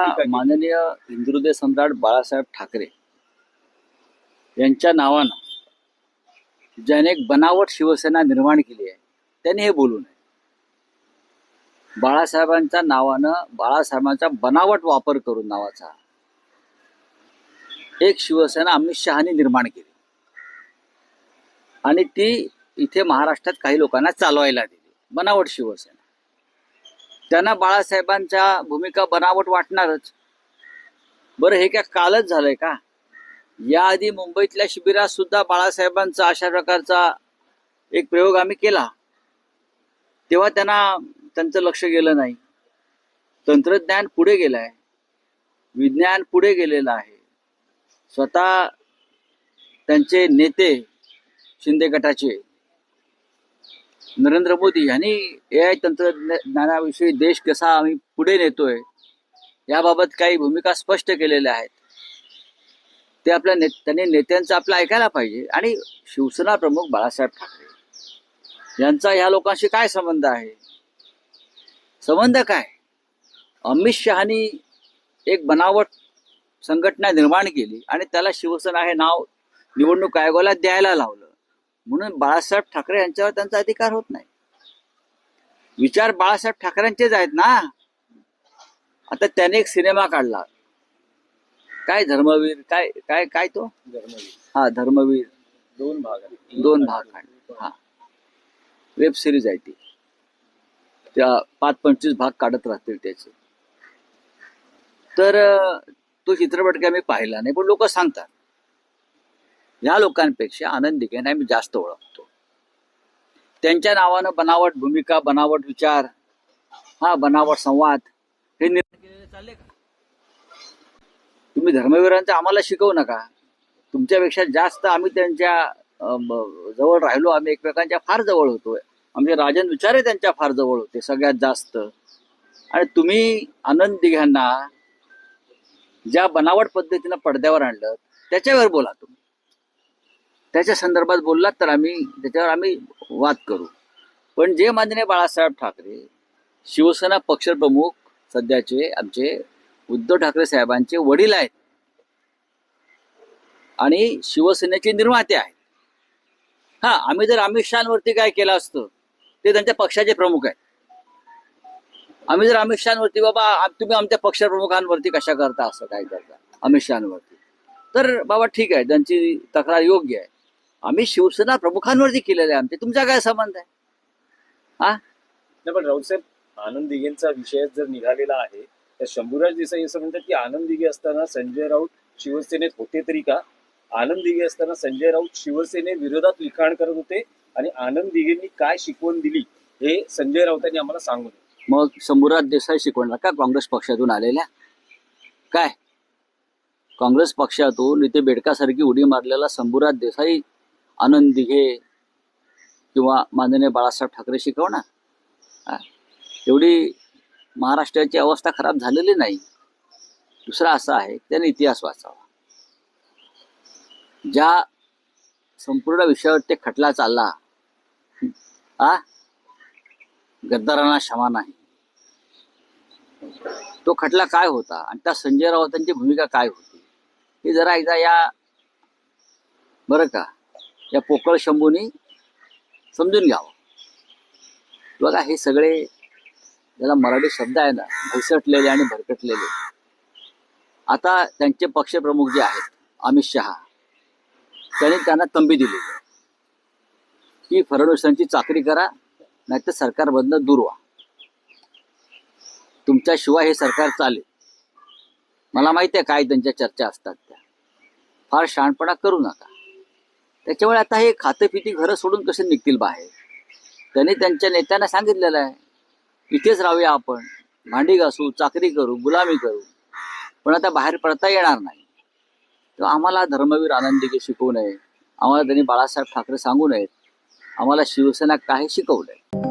माननीय हिंदुहृदय सम्राट बाळासाहेब ठाकरे यांच्या नावानं ज्याने एक बनावट शिवसेना निर्माण केली आहे त्यांनी हे बोलू नये. बाळासाहेबांच्या नावानं बाळासाहेबांचा बनावट वापर करून नावाचा एक शिवसेना अमित शहानी निर्माण केली. आणि ती इथे महाराष्ट्रात काही लोकांना चालवायला दिली. बनावट शिवसेना. त्यांना बाळासाहेबांच्या भूमिका बनावट वाटणारच. बरं हे काय कालच झालंय का? याआधी मुंबईतल्या शिबिरात सुद्धा बाळासाहेबांचा अशा प्रकारचा एक प्रयोग आम्ही केला. तेव्हा त्यांना त्यांचं लक्ष गेलं नाही. तंत्रज्ञान पुढे गेलं आहे. विज्ञान पुढे गेलेलं आहे. स्वतः त्यांचे नेते शिंदे गटाचे नरेंद्र मोदी यांनी ए आय तंत्रज्ञानाविषयी देश कसा आम्ही पुढे नेतोय याबाबत काही भूमिका स्पष्ट केलेल्या आहेत. ते आपल्या ने त्यांनी नेत्यांचं आपलं ऐकायला पाहिजे आणि शिवसेना प्रमुख बाळासाहेब ठाकरे यांचा ह्या लोकांशी काय संबंध आहे? संबंध काय? अमित शहानी एक बनावट संघटना निर्माण केली आणि त्याला शिवसेना हे नाव निवडणूक आयोगाला द्यायला लावलं. म्हणून बाळासाहेब ठाकरे यांच्यावर त्यांचा अधिकार होत नाही. विचार बाळासाहेब ठाकरेंचेच आहेत ना. आता त्याने एक सिनेमा काढला. काय धर्मवीर? काय काय काय तो? हा धर्मवीर. दोन भाग. दोन भाग काढले हा. वेब सिरीज आहे ती. त्या पाच पंचवीस भाग काढत राहतील त्याचे. तर तो चित्रपट काय मी पाहिला नाही पण लोक सांगतात. या लोकांपेक्षा आनंद दिघेंना मी जास्त ओळखतो. त्यांच्या नावानं बनावट भूमिका बनावट विचार हा बनावट संवाद हे निर्माण केलेले चालले का? तुम्ही धर्मवीरांचं आम्हाला शिकवू नका. तुमच्यापेक्षा जास्त आम्ही त्यांच्या जवळ राहिलो. आम्ही एकमेकांच्या फार जवळ होतो आमचे राजन विचारे त्यांच्या फार जवळ होते सगळ्यात जास्त. आणि तुम्ही आनंद दिघ्यांना ज्या बनावट पद्धतीनं पडद्यावर आणलं त्याच्यावर बोला तुम्ही. त्याच्या संदर्भात बोललात तर आम्ही त्याच्यावर आम्ही वाद करू. पण जे माननीय बाळासाहेब ठाकरे शिवसेना पक्षप्रमुख सध्याचे आमचे उद्धव ठाकरे साहेबांचे वडील आहेत आणि शिवसेनेचे निर्माते आहेत. हा आम्ही जर अमित शहावरती काय केलं असतं ते त्यांच्या पक्षाचे प्रमुख आहेत. आम्ही जर अमित शहावरती बाबा तुम्ही आमच्या पक्षप्रमुखांवरती कशा करता असं काय करता अमित शहावरती? तर बाबा ठीक आहे त्यांची तक्रार योग्य आहे. आम्ही शिवसेना प्रमुखांवरती केलेलं आहे. आमचे तुमचा काय संबंध आहे? हा? नाही पण राऊतसाहेब आनंद दिघेंचा विषय जर निघालेला आहे तर शंभूराज देसाई असं म्हणतात की आनंद दिघे असताना संजय राऊत शिवसेनेत होते तरी का? आनंद दिघे असताना संजय राऊत शिवसेने विरोधात लिखाण करत होते आणि आनंद दिघेंनी काय शिकवण दिली हे संजय राऊतांनी आम्हाला सांगू नये मग शंभूराज देसाई शिकवणार का काँग्रेस पक्षातून आलेल्या? काय? काँग्रेस पक्षातून इथे बेडकासारखी उडी मारलेला शंभूराज देसाई आनंद दिघे किंवा माननीय बाळासाहेब ठाकरे शिकवणार एवढी महाराष्ट्राची अवस्था खराब झालेली नाही. दुसरा असा आहे त्याने इतिहास वाचावा. ज्या संपूर्ण विषयावर ते खटला चालला हा गद्दारांना क्षमा नाही. तो खटला काय होता आणि त्या संजय राऊतांची भूमिका काय होती हे जरा एकदा या बरं का? या पोकळ शंभूनी समजून घ्यावं. बघा हे सगळे ज्याला मराठी शब्द आहे ना भैसटलेले आणि भरकटलेले. आता त्यांचे पक्षप्रमुख जे आहेत अमित शहा त्यांनी त्यांना तंबी दिली. की फडणवीसांची चाकरी करा नाहीतर सरकारमधनं दूर व्हा. तुमच्याशिवाय हे सरकार चालेल. मला माहिती आहे काय त्यांच्या चर्चा असतात त्या. फार शहाणपणा करू नका. त्याच्यामुळे आता हे खातेपिती घरं सोडून कसे निघतील बाहेर? त्यांनी त्यांच्या नेत्यांना सांगितलेलं आहे इथेच राहूया आपण. भांडी घासू चाकरी करू गुलामी करू. पण आता बाहेर पडता येणार नाही. तर आम्हाला धर्मवीर आनंदी शिकवू नये. आम्हाला त्यांनी बाळासाहेब ठाकरे सांगू नयेत. आम्हाला शिवसेना काही शिकवलंय